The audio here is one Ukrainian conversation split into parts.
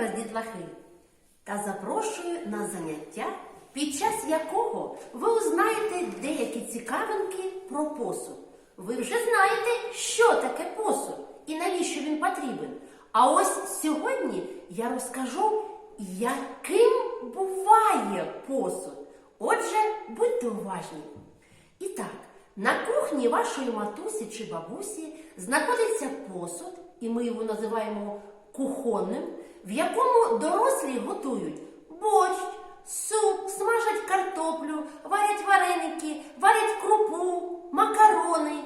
вас дітлахи та запрошую на заняття, під час якого ви узнаєте деякі цікавинки про посуд. Ви вже знаєте, що таке посуд і навіщо він потрібен. А ось сьогодні я розкажу, яким буває посуд. Отже, будьте уважні. І так, на кухні вашої матусі чи бабусі знаходиться посуд, і ми його називаємо кухонним, в якому дорослі готують борщ, суп, смажать картоплю, варять вареники, варять крупу, макарони.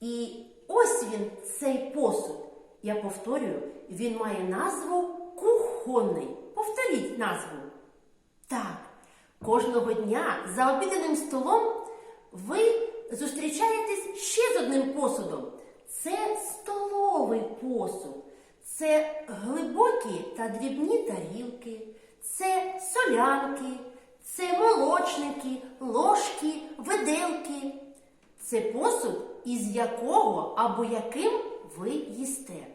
І ось він, цей посуд. Я повторюю, він має назву кухонний. Повторіть назву. Так, кожного дня за обіденим столом ви зустрічаєтесь ще з одним посудом. Це столовий посуд. Це глибокі та дрібні тарілки, це солянки, це молочники, ложки, виделки. Це посуд, із якого або яким ви їсте.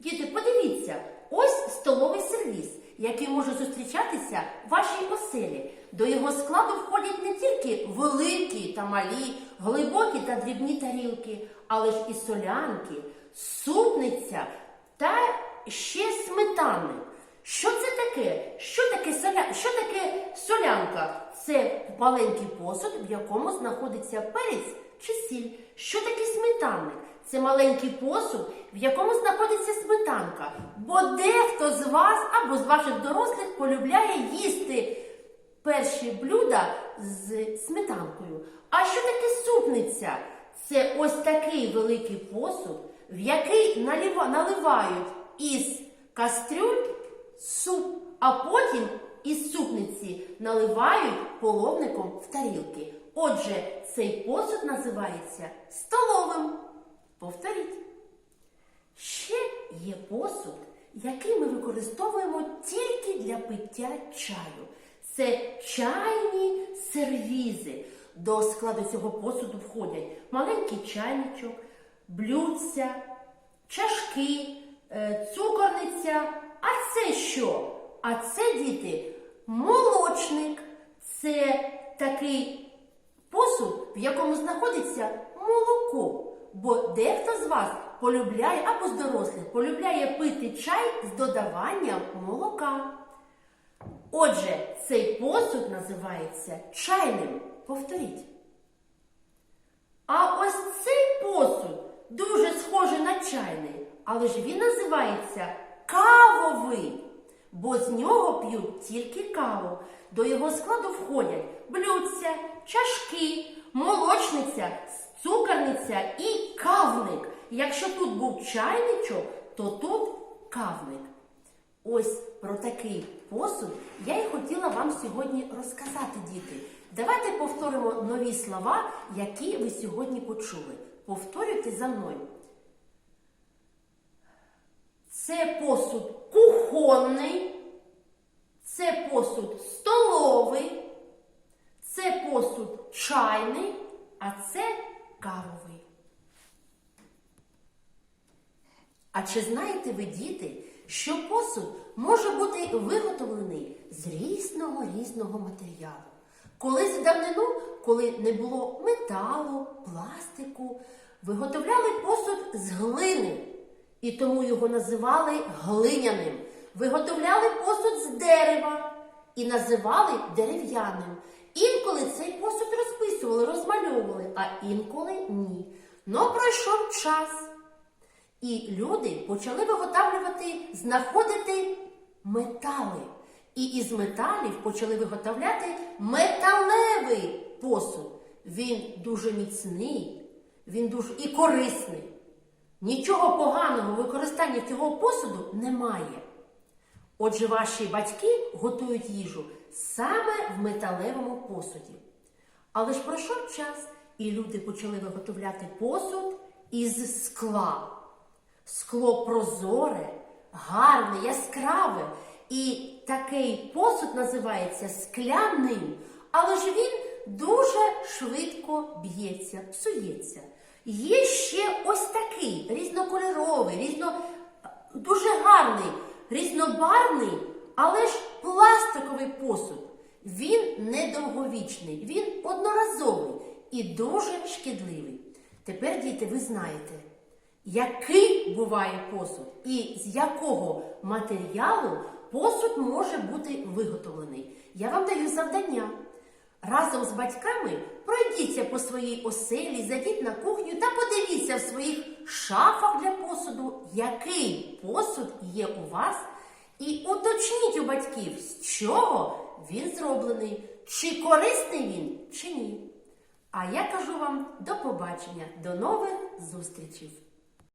Діти, подивіться, ось столовий сервіс, який може зустрічатися в вашій оселі. До його складу входять не тільки великі та малі, глибокі та дрібні тарілки, але ж і солянки, супниця та ще сметанник. Що це таке? Що таке, соля... Що таке солянка? Це маленький посуд, в якому знаходиться перець чи сіль. Що таке сметанник? Це маленький посуд, в якому знаходиться сметанка. Бо дехто з вас або з ваших дорослих полюбляє їсти перші блюда з сметанкою. А що таке супниця? Це ось такий великий посуд, в який налива- наливають із кастрюль суп, а потім із супниці наливають половником в тарілки. Отже, цей посуд називається столовим. Повторіть. Ще є посуд, який ми використовуємо тільки для пиття чаю. Це чайні сервізи. До складу цього посуду входять маленький чайничок, блюдця, чашки, е, цукорниця. А це що? А це, діти, молочник. Це такий посуд, в якому знаходиться молоко. Бо дехто з вас полюбляє або з дорослих полюбляє пити чай з додаванням молока. Отже, цей посуд називається чайним. Повторіть. А ось цей посуд дуже схожий на чайний, але ж він називається кавовий, бо з нього п'ють тільки каву. До його складу входять блюдця, чашки, молочниця, цукорниця і кавник. Якщо тут був чайничок, то тут кавник. Ось про такий посуд я й хотіла вам сьогодні розказати, діти. Давайте повторимо нові слова, які ви сьогодні почули. Повторюйте за мною. Це посуд кухонний, це посуд столовий, це посуд чайний, а це кавовий. А чи знаєте ви, діти, що посуд може бути виготовлений з різного різного матеріалу? Колись давнину, коли не було металу, пластику, виготовляли посуд з глини, і тому його називали глиняним. Виготовляли посуд з дерева і називали дерев'яним. Інколи цей посуд розписували, розмальовували, а інколи ні. Но пройшов час. І люди почали виготовлювати, знаходити метали. І із металів почали виготовляти металевий посуд. Він дуже міцний, він дуже і корисний. Нічого поганого в використанні цього посуду немає. Отже, ваші батьки готують їжу саме в металевому посуді. Але ж пройшов час, і люди почали виготовляти посуд із скла. Скло прозоре, гарне, яскраве. І такий посуд називається скляним, але ж він дуже швидко б'ється, псується. Є ще ось такий різнокольоровий, різно, дуже гарний, різнобарвний, але ж пластиковий посуд. Він недовговічний, він одноразовий і дуже шкідливий. Тепер, діти, ви знаєте, який буває посуд і з якого матеріалу посуд може бути виготовлений. Я вам даю завдання. Разом з батьками пройдіться по своїй оселі, зайдіть на кухню та подивіться в своїх шафах для посуду, який посуд є у вас, і уточніть у батьків, з чого він зроблений, чи корисний він, чи ні. А я кажу вам до побачення, до нових зустрічей!